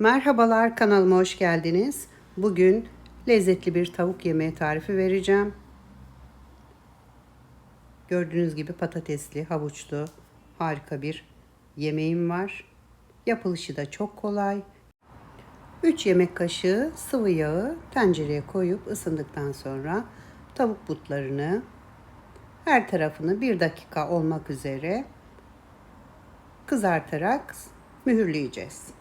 Merhabalar kanalıma hoş geldiniz. Bugün lezzetli bir tavuk yemeği tarifi vereceğim. Gördüğünüz gibi patatesli, havuçlu harika bir yemeğim var. Yapılışı da çok kolay. 3 yemek kaşığı sıvı yağı tencereye koyup ısındıktan sonra tavuk butlarını her tarafını 1 dakika olmak üzere kızartarak mühürleyeceğiz.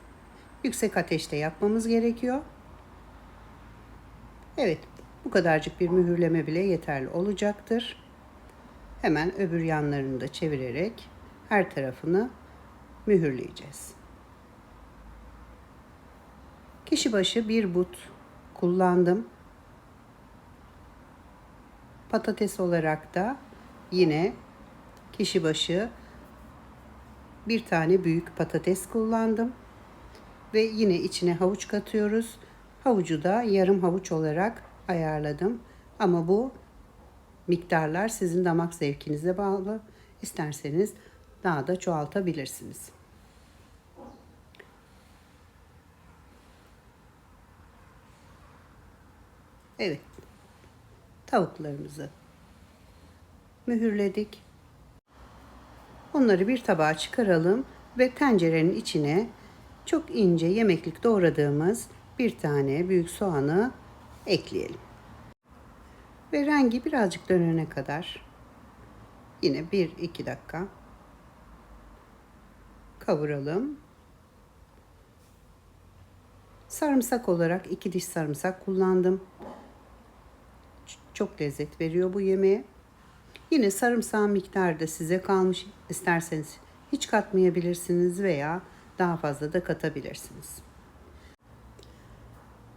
Yüksek ateşte yapmamız gerekiyor. Evet, bu kadarcık bir mühürleme bile yeterli olacaktır. Hemen öbür yanlarını da çevirerek her tarafını mühürleyeceğiz. Kişi başı bir but kullandım. Patates olarak da yine kişi başı bir tane büyük patates kullandım. Ve yine içine havuç katıyoruz. Havucu da yarım havuç olarak ayarladım. Ama bu miktarlar sizin damak zevkinize bağlı. İsterseniz daha da çoğaltabilirsiniz. Evet. Tavuklarımızı mühürledik. Onları bir tabağa çıkaralım ve tencerenin içine çok ince yemeklik doğradığımız bir tane büyük soğanı ekleyelim. Ve rengi birazcık dönene kadar yine 1-2 dakika kavuralım. Sarımsak olarak iki diş sarımsak kullandım. Çok lezzet veriyor bu yemeğe. Yine sarımsağın miktarı da size kalmış. İsterseniz hiç katmayabilirsiniz veya daha fazla da katabilirsiniz.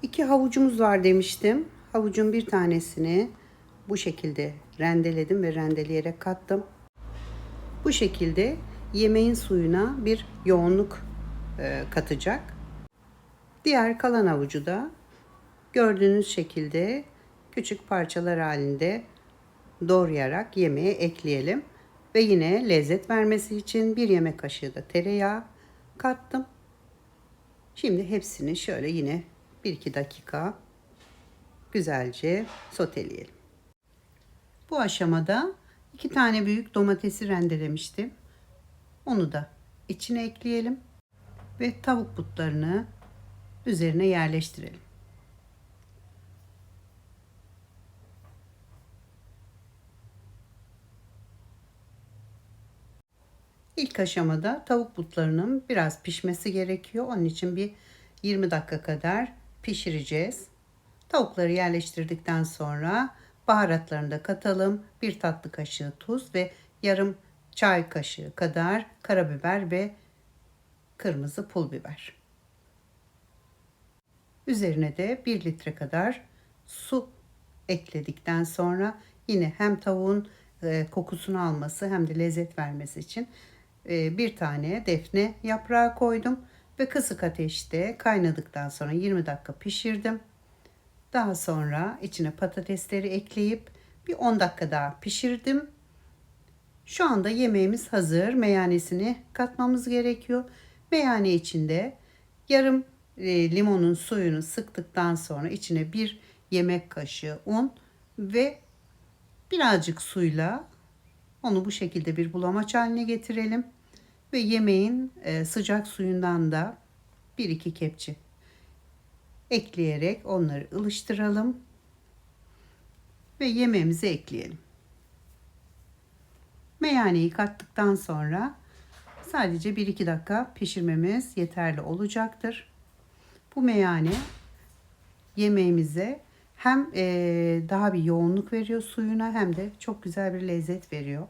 İki havucumuz var demiştim. Havucun bir tanesini bu şekilde rendeledim ve rendeleyerek kattım. Bu şekilde yemeğin suyuna bir yoğunluk e, katacak. Diğer kalan havucu da gördüğünüz şekilde küçük parçalar halinde doğrayarak yemeğe ekleyelim. Ve yine lezzet vermesi için bir yemek kaşığı da tereyağı kattım. Şimdi hepsini şöyle yine 1-2 dakika güzelce soteleyelim. Bu aşamada iki tane büyük domatesi rendelemiştim. Onu da içine ekleyelim ve tavuk butlarını üzerine yerleştirelim. İlk aşamada tavuk butlarının biraz pişmesi gerekiyor. Onun için bir 20 dakika kadar pişireceğiz. Tavukları yerleştirdikten sonra baharatlarını da katalım. Bir tatlı kaşığı tuz ve yarım çay kaşığı kadar karabiber ve kırmızı pul biber. Üzerine de 1 litre kadar su ekledikten sonra yine hem tavuğun e, kokusunu alması hem de lezzet vermesi için bir tane defne yaprağı koydum ve kısık ateşte kaynadıktan sonra 20 dakika pişirdim. Daha sonra içine patatesleri ekleyip bir 10 dakika daha pişirdim. Şu anda yemeğimiz hazır. Meyanesini katmamız gerekiyor. Meyane içinde yarım e, limonun suyunu sıktıktan sonra içine bir yemek kaşığı un ve birazcık suyla onu bu şekilde bir bulamaç haline getirelim. Ve yemeğin e, sıcak suyundan da 1-2 kepçe ekleyerek onları ılıştıralım. Ve yemeğimizi ekleyelim. Meyaneyi kattıktan sonra sadece 1-2 dakika pişirmemiz yeterli olacaktır. Bu meyane yemeğimize hem e, daha bir yoğunluk veriyor suyuna hem de çok güzel bir lezzet veriyor.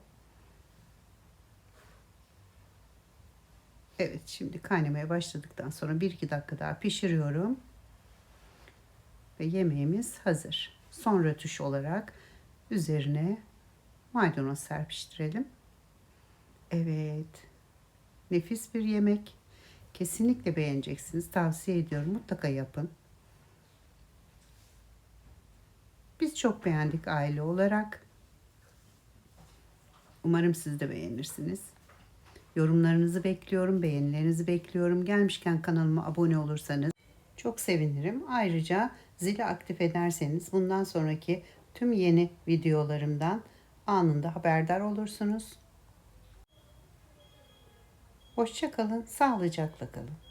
Evet şimdi kaynamaya başladıktan sonra 1-2 dakika daha pişiriyorum. Ve yemeğimiz hazır. Son rötuş olarak üzerine maydanoz serpiştirelim. Evet. Nefis bir yemek. Kesinlikle beğeneceksiniz. Tavsiye ediyorum. Mutlaka yapın. Çok beğendik aile olarak. Umarım siz de beğenirsiniz. Yorumlarınızı bekliyorum, beğenilerinizi bekliyorum. Gelmişken kanalıma abone olursanız çok sevinirim. Ayrıca zili aktif ederseniz bundan sonraki tüm yeni videolarımdan anında haberdar olursunuz. Hoşça kalın, sağlıcakla kalın.